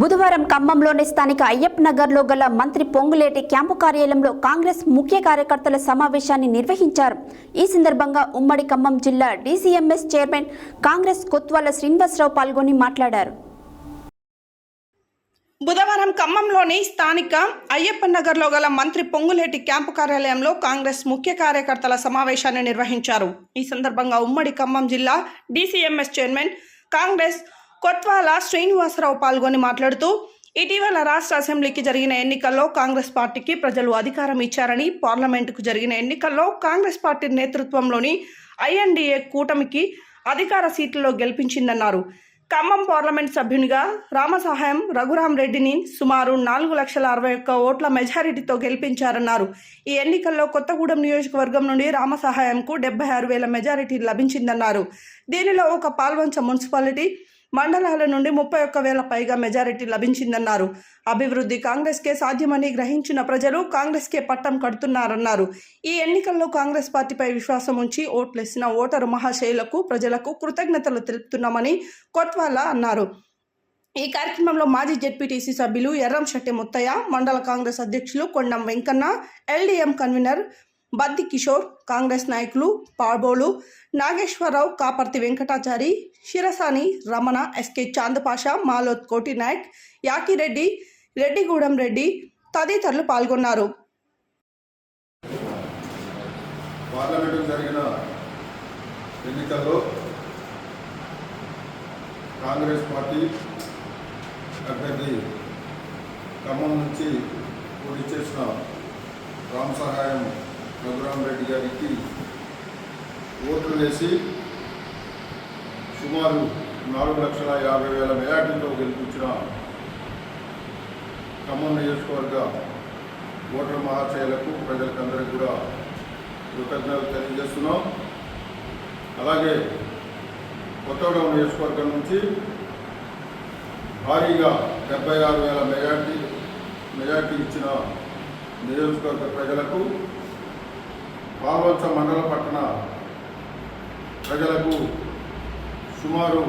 బుధవారం ఖమ్మంలోని స్థానిక అయ్యప్ప నగర్లో గల మంత్రి పొంగులేటి క్యాంపు కార్యాలయంలో కాంగ్రెస్ ముఖ్య కార్యకర్తల సమావేశాన్ని నిర్వహించారు. ఈ సందర్భంగా ఉమ్మడి ఖమ్మం జిల్లా డీసీఎంఎస్ చైర్మన్ కాంగ్రెస్ కొత్వాల శ్రీనివాసరావు పాల్గొని మాట్లాడారు. బుధవారం ఖమ్మంలోని స్థానిక అయ్యప్ప నగర్లో గల మంత్రి పొంగులేటి క్యాంపు కార్యాలయంలో కాంగ్రెస్ ముఖ్య కార్యకర్తల సమావేశాన్ని నిర్వహించారు. ఈ సందర్భంగా ఉమ్మడి ఖమ్మం జిల్లా డీసీఎంఎస్ చైర్మన్ కాంగ్రెస్ కొత్వాల శ్రీనివాసరావు పాల్గొని మాట్లాడుతూ ఇటీవల రాష్ట్ర అసెంబ్లీకి జరిగిన ఎన్నికల్లో కాంగ్రెస్ పార్టీకి ప్రజలు అధికారం ఇచ్చారని పార్లమెంటుకు జరిగిన ఎన్నికల్లో కాంగ్రెస్ పార్టీ నేతృత్వంలోని ఐఎన్డీఏ కూటమికి అధికార సీట్లలో గెలిపించిందన్నారు. ఖమ్మం పార్లమెంట్ సభ్యునిగా రామసహాయం రఘురాం రెడ్డిని సుమారు నాలుగు లక్షల అరవై ఒక్క ఓట్ల మెజారిటీతో గెలిపించారన్నారు. ఈ ఎన్నికల్లో కొత్తగూడెం నియోజకవర్గం నుండి రామసహాయంకు డెబ్బై ఆరు వేల మెజారిటీ లభించిందన్నారు. దీనిలో ఒక పాల్వంచ మున్సిపాలిటీ మండలాల నుండి ముప్పై ఒక్క వేల పైగా మెజారిటీ లభించిందన్నారు. అభివృద్ధి కాంగ్రెస్కే సాధ్యమని గ్రహించిన ప్రజలు కాంగ్రెస్కే పట్టం కడుతున్నారన్నారు. ఈ ఎన్నికల్లో కాంగ్రెస్ పార్టీపై విశ్వాసం ఉంచి ఓట్లేసిన ఓటరు మహాశైలకు ప్రజలకు కృతజ్ఞతలు తెలుపుతున్నామని కొత్వాల అన్నారు. ఈ కార్యక్రమంలో మాజీ జెడ్పీటీసీ సభ్యులు ఎర్రం శెట్టి ముత్తయ్య మండల కాంగ్రెస్ అధ్యక్షులు కొండం వెంకన్న ఎల్డీఎం కన్వీనర్ బద్ది కిషోర్ కాంగ్రెస్ నాయకులు పాబోలు నాగేశ్వరరావు కాపర్తి వెంకటాచారి శిరసాని రమణ ఎస్కే చాందపాష మాలోత్ కోటి నాయక్ యాకిరెడ్డి రెడ్డిగూడెం రెడ్డి తదితరులు పాల్గొన్నారు. పార్లమెంటుకు జరిగిన ఎన్నికల్లో కాంగ్రెస్ పార్టీ అభ్యర్థి ఖమ్మం నుంచి పోటీ చేసిన రామ్ సహాయం రఘురాం రెడ్డి గారికి ఓట్లు వేసి సుమారు నాలుగు లక్షల యాభై వేల మెజార్టీతో గెలిపించిన ఖమ్మం నియోజకవర్గ ఓటర్ మహాశయులకు ప్రజలకందరికీ కూడా కృతజ్ఞతలు తెలియజేస్తున్నాం. అలాగే కొత్తగూడెం నియోజకవర్గం నుంచి భారీగా డెబ్బై ఆరు వేల మెజార్టీ మెజార్టీ ఇచ్చిన నియోజకవర్గ ప్రజలకు పాల్వంచ మండల పట్టణ ప్రజలకు సుమారు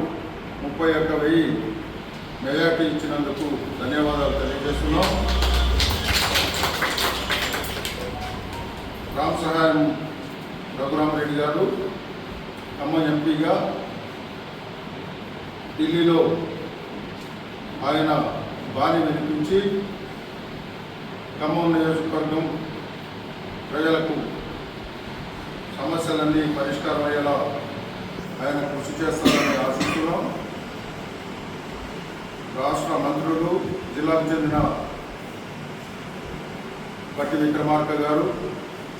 ముప్పై ఒక్క వెయ్యి మెజార్టీ ఇచ్చినందుకు ధన్యవాదాలు తెలియజేస్తున్నాం. రామ్ సహాయం రఘురామరెడ్డి గారు అమ్మ ఎంపీగా ఢిల్లీలో ఆయన బాని వినిపించి ఖమ్మం నియోజకవర్గం ప్రజలకు సమస్యలన్నీ పరిష్కారం అయ్యేలా ఆయన కృషి చేస్తారని ఆశిస్తున్నాం. రాష్ట్ర మంత్రులు జిల్లాకు చెందిన పట్టి విక్రమార్క గారు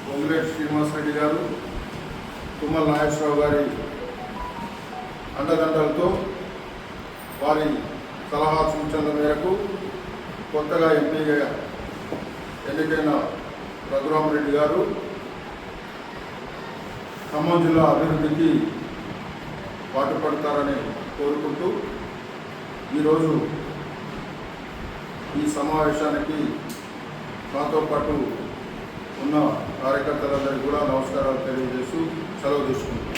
పొంగులేటి శ్రీనివాసరెడ్డి గారు తుమ్మల నాగేశ్వరరావు గారి అండదండలతో వారి సలహా సూచనల మేరకు కొత్తగా ఎంపీగా ఎన్నికైన రఘురామరెడ్డి గారు ఖమ్మం జిల్లా అభివృద్ధికి పాటుపడతారని కోరుకుంటూ ఈరోజు ఈ సమావేశానికి మాతో పాటు ఉన్న కార్యకర్తలందరికీ కూడా నమస్కారాలు తెలియజేస్తూ సెలవు తీసుకుంటున్నాను.